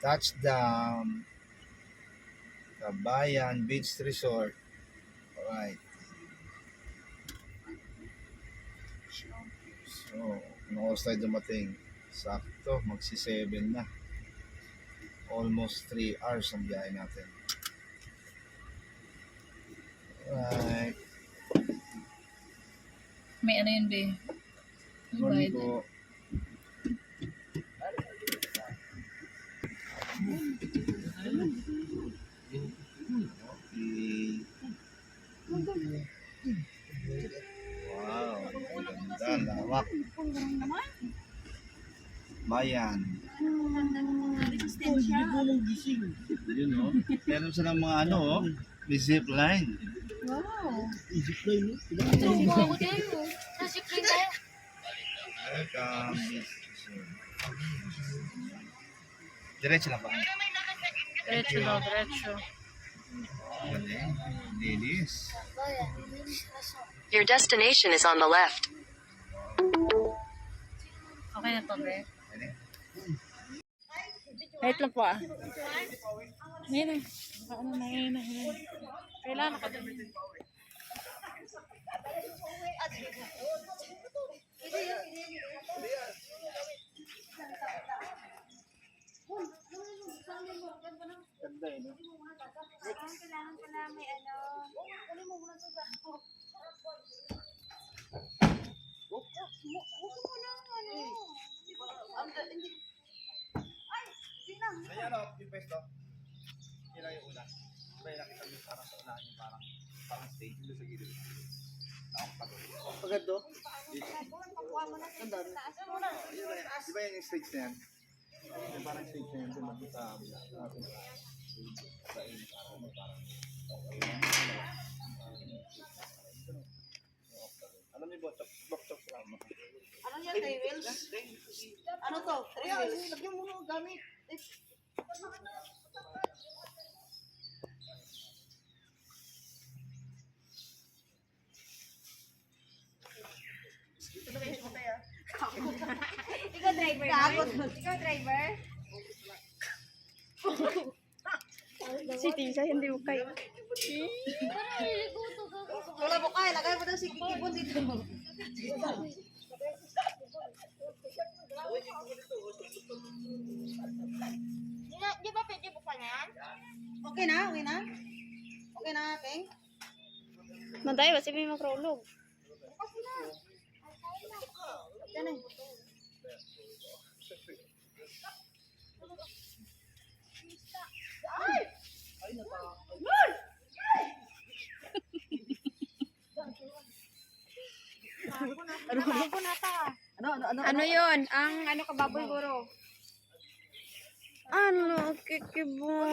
Touchdown. Kabayan Beach Resort. Alright. So, anong oras tayo dumating? Sakto, magsi 7 na. Almost 3 hours ang biyahe natin. Alright. May ano yun, be? Morning po. Wow, ang ganda, lawak. Bayan. Yun oh. Meron silang mga ano oh. May zip line. Tubo ako din. Sa sipin tayo. Welcome. Diretso lang ba? Diretso daw, diretso. Linis. Your destination is on the left. Okay na to, be. Wait lang po ah. Ngayon na. Ano na, ngayon na. ngayon na. Kailangan nakadami. Ganda eh, no? Kailangan pala may ano. Mo mo na. Kaya ano, yung pwesto? Yun lang yung una. Kaya nakita mo parang sa unahan yung parang parang stage doon sa gilid. Ako pa mo na sa taas mo na. Di ba yung stage na yan? Yung parang stage na yan, doon magkita kami niyo ba, box box lang. Ano yan, three wheels? Ano to? Wheels? Lagyan mo ng gamit. Ikaw driver. Ikaw driver. Si Tisa, hindi ko kayo. Wala mo kaya, lagay mo daw si Kikibon dito. Di na- ba pwede buksan yan? Okay na? Okay na? Okay na, Peng? May makrolog. Eh. Ano, ano, ano, ano, ano, Ano yun? Ang ano ka baboy guro? Ano, kikibon?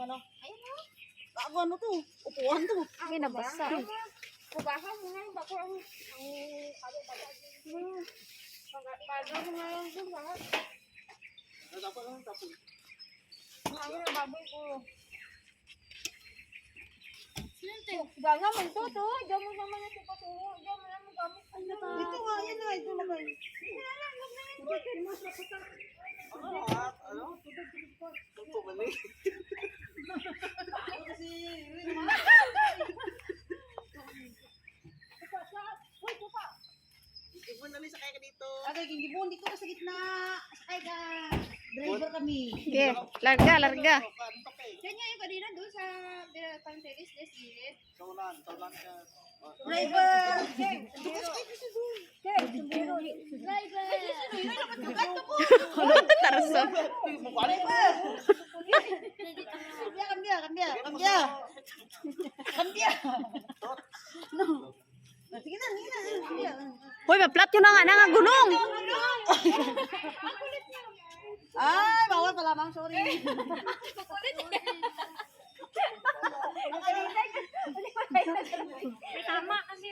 ano? Bago ano to? Upuan to. Ay, nabasa. Kubahan mo nga bako ang ang ano ba yan? Paga mo nga lang lahat. Ang ano baboy ko. Ganga man to to. Diyan mo naman yung to. Diyan mo naman gamit. Ano? Ito nga, yan nga, ito naman. Agay, kingibon, dito ka sa gitna. Sakay ka. Driver kami. Okay, larga, larga. Yan nga yung kanina doon sa terrace des gilid. Driver! Driver! Tarso. Driver! Cambia, cambia, cambia. Cambia. No. Sige na, sige na. Hoy, maplat yun na nga, nga gunong. Ay, bawal pala, ma'am. Sorry. Tama kasi.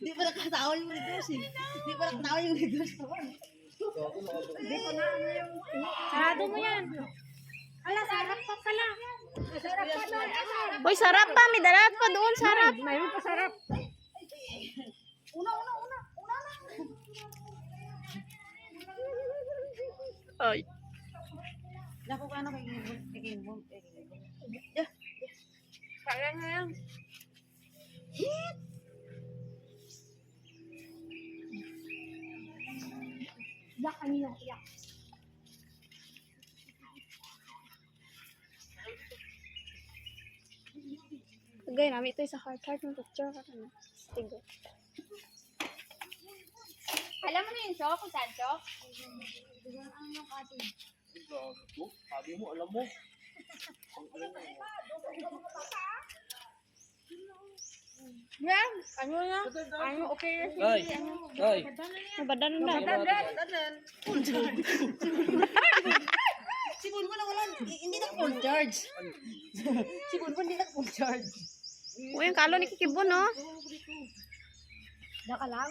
Di pa nakatawa yung reverse eh. Di pa nakatawa yung reverse. Sarado mo yan. Ala, sarap pa pala. Sarap pa doon. Hoy, sarap pa. May dalat pa doon, sarap. Mayroon pa sarap. Una, una, una. Una na. Ay. Naku ka na kay Gimbon. Kay Gimbon. Kay Gimbon. Yeah. Kaya na yan. Yak, kanina, yak. Lagay namin ito sa heart heart ng picture ka na. Stigo. Alam mo na yun, Chok? Kung saan, Chok? Ano yung atin? Gago. Sabi mo, alam mo. Yan! Ano na? Ano, okay. Ay, ay. Nabadan na. Dadan. Full charge. Si Bunbun na wala. Hindi na full charge. Si Bunbun hindi na full charge. Uy, yung kalo ni Kikibo, no? Daka lang?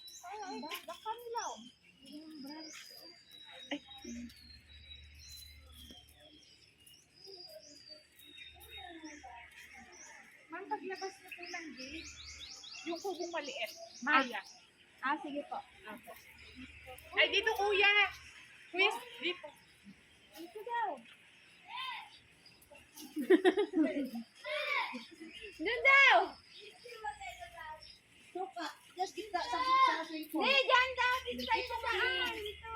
Ma'am, paglabas na po ng gate, yung kubong maliit, Maya. Ah, sige po. Apo. Ay, dito kuya. Kuya, dito. Dito daw. Doon daw. Suka. Just kita sa sa pool. Hindi, dyan daw. Dito tayo sa daan. Dito.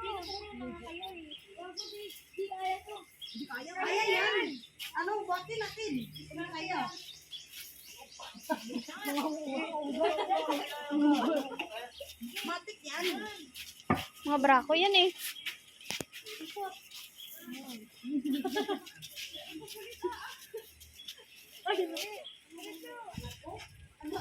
Kaya yan. Ano, buhatin natin. Kung kaya. Matik yan. Mga brako yan eh. Ano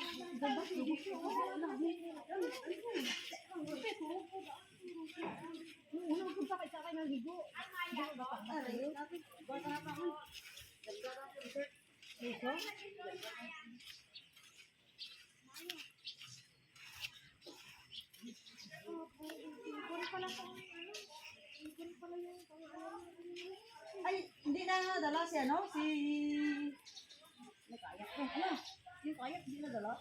ang gagawin sa swimming pool? Ano yun? Bata na pa ako. Ay, hindi na nadala si ano? Si... May kayak. Eh, ano? Yung kayak, hindi nadala?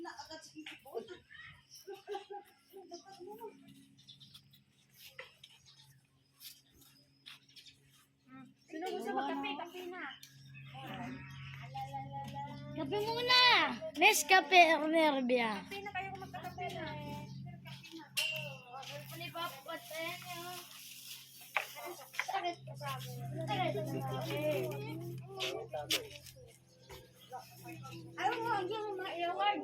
Na agad si Kikibot. Sino gusto magkape? Kape na. Kape muna! Nescafe Ermerbia. Kape na kayo kung magkakape na. Ayaw mo, ang mo maiyawan.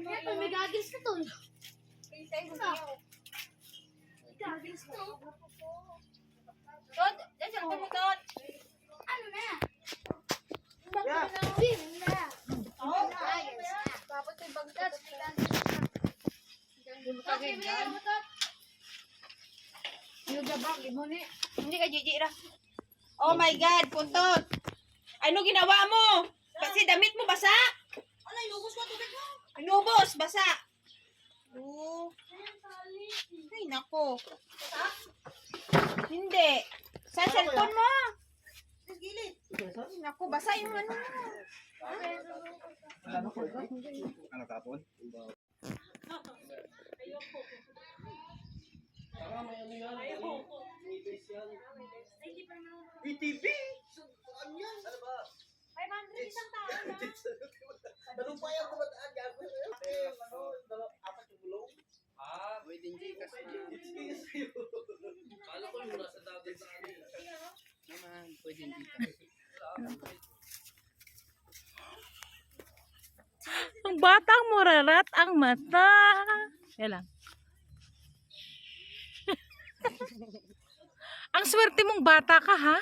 Ito, may gagis ka to. Mo na. Gagis to. Tod, dyan siya mo, Tod. Ano na? Yeah. na. Oo, ayos na. Dapat may bagdad. Yung gabak, mo ni. Hindi ka jijira. Oh my God, puntot! Ano ginawa mo? Kasi damit mo basa? Ano, inubos ko tubig mo? Inubos, basa. Oh. Ay, nako. Hindi. Sa cellphone mo. Gilid. Ay, nako, basa yung ano mo. Ano tapon? ETV! Saan yan? Ano ba? 500 isang tao na. Ano pa yung kumataan gago? Eh, ano, apat yung gulong. Ah, pwedeng Gcash na. It's sa'yo. Kala ko yung nasa dati sa akin. Naman, pwedeng Gcash. Ang batang murarat ang mata. Yan lang. ang swerte mong bata ka, ha?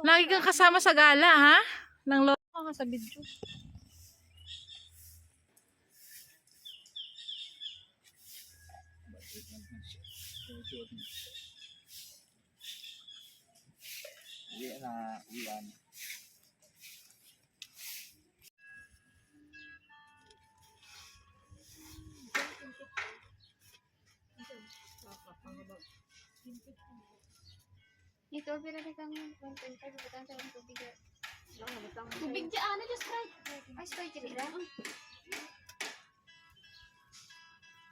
Lagi kang kasama sa gala, ha? Nang loko ka sa video. Uwi na, uwian. Ito, pinali kang 1.5, butang sa ng tubig. Tubig dyan, ano, just try. Ay, Sprite.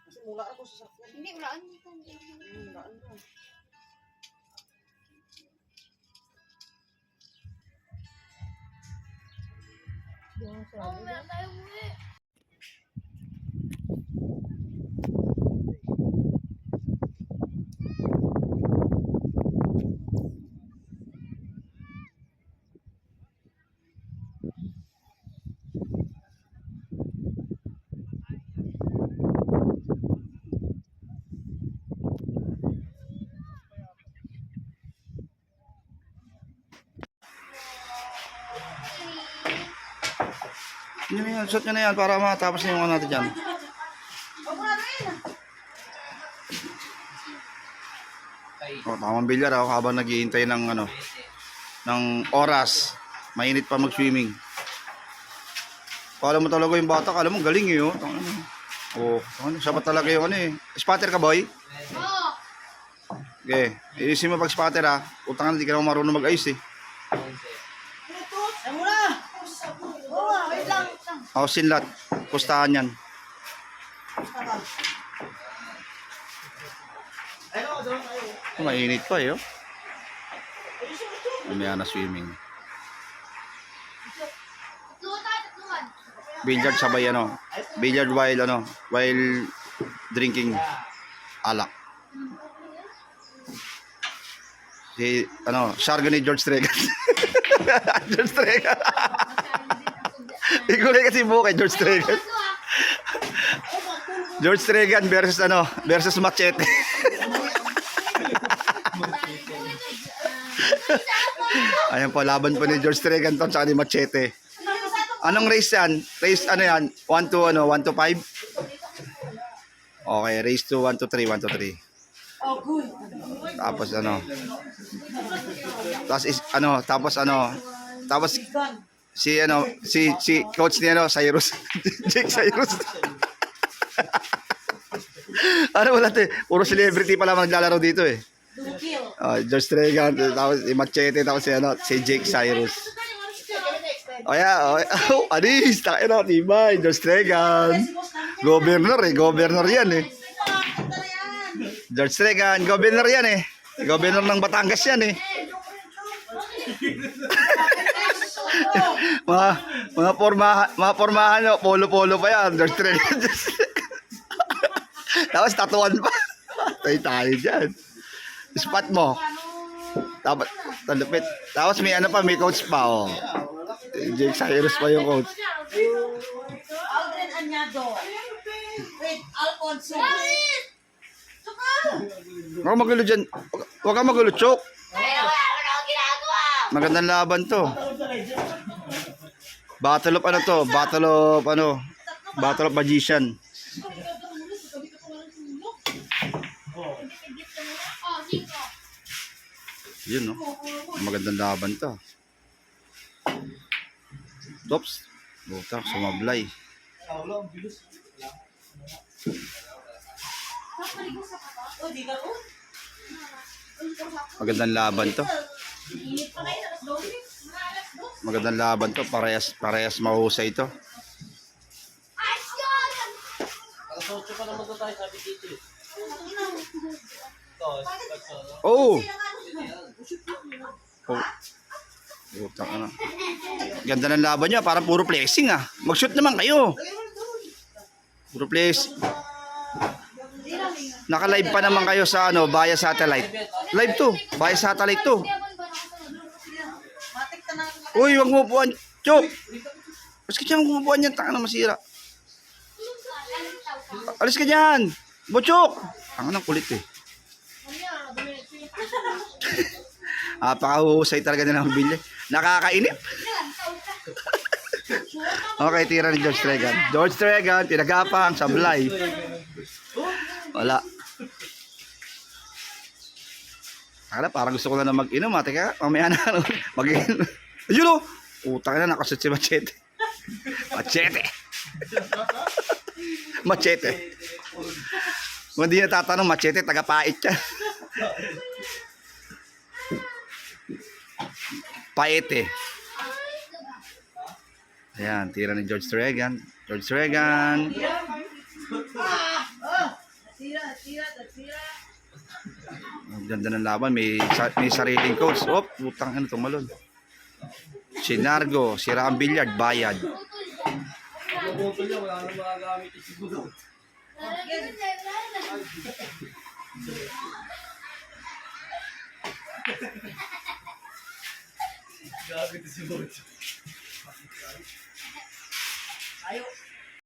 Kasi mula ako sa sakyan. Hindi, ulaan dito. Mulaan ko. Oh, meron tayo muli. Yan, suot nyo na yan para matapos na yung ano natin dyan. Oh, tamang bilyar ako habang naghihintay ng ano ng oras. Mainit pa mag-swimming. Kala mo talaga yung bata, kala mo galing eh, oh. Mo. Oh, ano, siya pa talaga yung ano eh. Spatter ka, boy? Oo. Okay, iusin mo pag spatter ha. Utang na, di ka naman marunong mag-ayos eh. Ako sinlat. Pustahan yan. Oh, mainit pa eh, oh. Mamaya na swimming. Billiard sabay ano. Billiard while ano, while drinking alak. Si ano, Shargo ni George Stregan. George Stregan. Ikulay kasi buhok kay George Stregan. Tatlo, ah. George Stregan versus ano, versus Machete. Ayan po, laban po ni George Stregan to, tsaka ni Machete. Anong race yan? Race ano yan? 1 to ano, 1 to 5? Okay, race to 1 to 3, 1 to 3. Oh, good. Tapos ano? Tapos is, ano, tapos ano? Tapos si ano, si si coach ni ano, Cyrus. Jake Cyrus. ano wala te, puro celebrity pala maglalaro dito eh. Oh, George Tregan, tapos si Machete, tapos si ano, si Jake Cyrus. Oh yeah, oh, oh anis, tayo na, tibay, George Tregan. Governor eh, governor yan eh. George Tregan, governor yan eh. Governor ng Batangas yan eh. Mga mga pormahan, mga pormahan no, polo-polo pa yan, Tregan. Tapos tatuan pa. Tayo tayo dyan. Spot mo. Tapos, talupit. Tapos may ano pa, may coach pa, oh. Jake Cyrus pa yung coach. Aldrin Anyado. Wait, Alfonso. Huwag kang magulo dyan. Huwag kang magulo, Chok. Magandang laban to. Battle of ano to? Battle of ano? Battle of Magician. Yun, no? Magandang laban to. Tops. Buta, sumablay. Di ka ko? Magandang laban to. Magandang laban to. Parehas, parehas mahusay to. Oh! Oh. Utang ano. Ganda ng laban niya, parang puro flexing ah. Mag-shoot naman kayo. Puro flex. Naka-live pa naman kayo sa ano, Baya Satellite. Live to, Baya Satellite to. Uy, wag mo upuan. Chok! Alis ka dyan, huwag mo upuan yan. Taka na masira. Alis ka dyan. Butchok! Ang anong kulit eh. Napakahusay talaga nila ng bilya. Nakakainip. okay, tira ni George Tregan. George Tregan, pinagapang, sablay. Wala. Akala, parang gusto ko na na mag-inom. Ha. Teka, mamaya na. Mag-inom. Ayun o! Utang na, nakasot si Machete. Machete! Machete. Hindi na tatanong, Machete, tagapait yan. Paete. Ayan, tira ni George Reagan. George Reagan. Ang ganda ng laban. May, may sariling coach. Oh, putang ano tumalon. Sinargo, sira ang billiard, bayad. Gago to si Bojo. Ayaw,